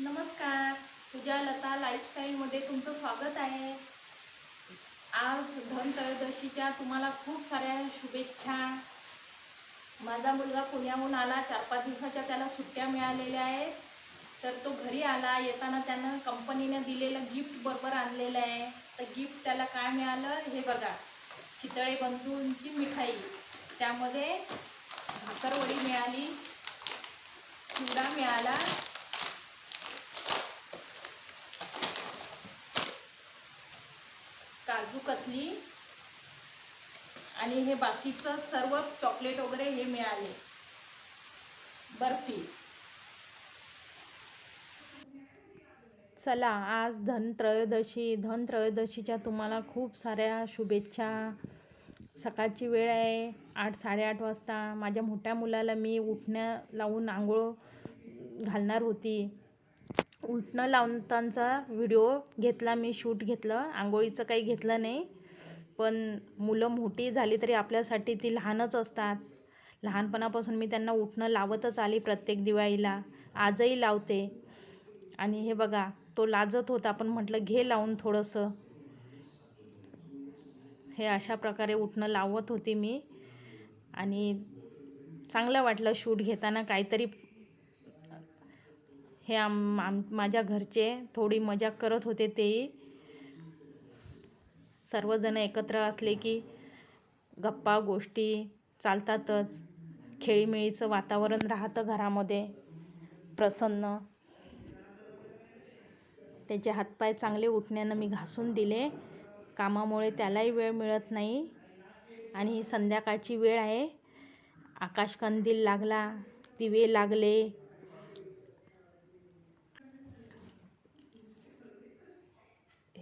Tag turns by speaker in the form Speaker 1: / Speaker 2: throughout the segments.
Speaker 1: नमस्कार. पूजा लता लाईफस्टाईलमध्ये तुमचं स्वागत आहे. आज धनत्रयोदशीच्या तुम्हाला खूप साऱ्या शुभेच्छा. माझा मुलगा पुण्याहून आला. चार पाच दिवसाच्या त्याला सुट्ट्या मिळालेल्या आहेत. तर तो घरी आला. येताना त्यानं कंपनीनं दिलेलं गिफ्ट बरोबर आणलेलं आहे. तर गिफ्ट त्याला काय मिळालं? हे बघा. चितळे बंधूंची मिठाई. त्यामध्ये भाकरवडी मिळाली. चिवडा मिळाला. काजू कतली आणि हे बाकीचं सर्व चॉकलेट वगैरे हे मिळाले. बर्फी. चला आज धनत्रयोदशी धनत्रयोदशीच्या तुम्हाला खूप साऱ्या शुभेच्छा. सकाळची वेळ आहे आठ साडेआठ वाजता. माझ्या मोठ्या मुलाला मी उठण्या लावून आंघोळ घालणार होती. उलटणं लावतांचा व्हिडिओ घेतला मी शूट घेतलं आंघोळीचं काही घेतलं नाही. पण मुलं मोठी झाली तरी आपल्यासाठी ती लहानच असतात. लहानपणापासून मी त्यांना उठणं लावतच आली प्रत्येक दिवाळीला. आजही लावते. आणि हे बघा तो लाजत होता पण म्हटलं घे लावून थोडंसं. हे अशा प्रकारे उठणं लावत होती मी. आणि चांगलं वाटलं शूट घेताना काहीतरी हे आम आम माझ्या घरचे थोडी मजा करत होते तेही. सर्वजण एकत्र असले की गप्पा गोष्टी चालतातच. खेळीमेळीचं वातावरण राहतं घरामध्ये. प्रसन्न. त्याचे हातपाय चांगले उठण्यानं मी घासून दिले. कामामुळे त्यालाही वेळ मिळत नाही. आणि ही संध्याकाळची वेळ आहे. आकाशकंदील लागला दिवे लागले.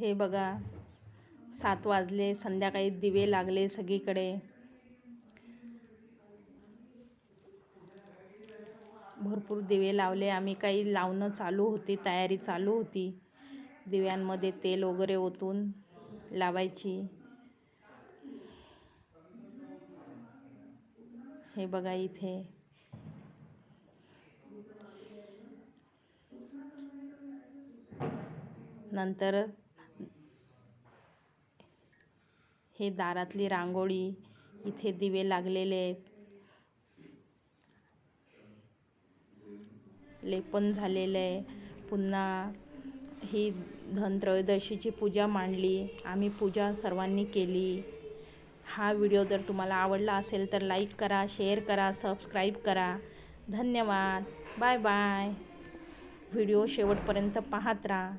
Speaker 1: हे बघा. सात वाजले संध्याकाळी दिवे लागले सगळीकडे. भरपूर दिवे लावले. आम्ही काही लावणं चालू होती तयारी चालू होती. दिव्यांमध्ये तेल वगैरे ओतून लावायची. हे बघा इथे. नंतर हे दारातली रांगोळी इथे दिवे लागलेले आहेत. लेपन झालेलं आहे. पुन्हा ही धनत्रयोदशीची पूजा मांडली. आम्ही पूजा सर्वांनी केली. हा व्हिडिओ जर तुम्हाला आवडला असेल तर लाईक करा शेअर करा सबस्क्राईब करा. धन्यवाद. Bye bye. व्हिडिओ शेवटपर्यंत पाहत राहा.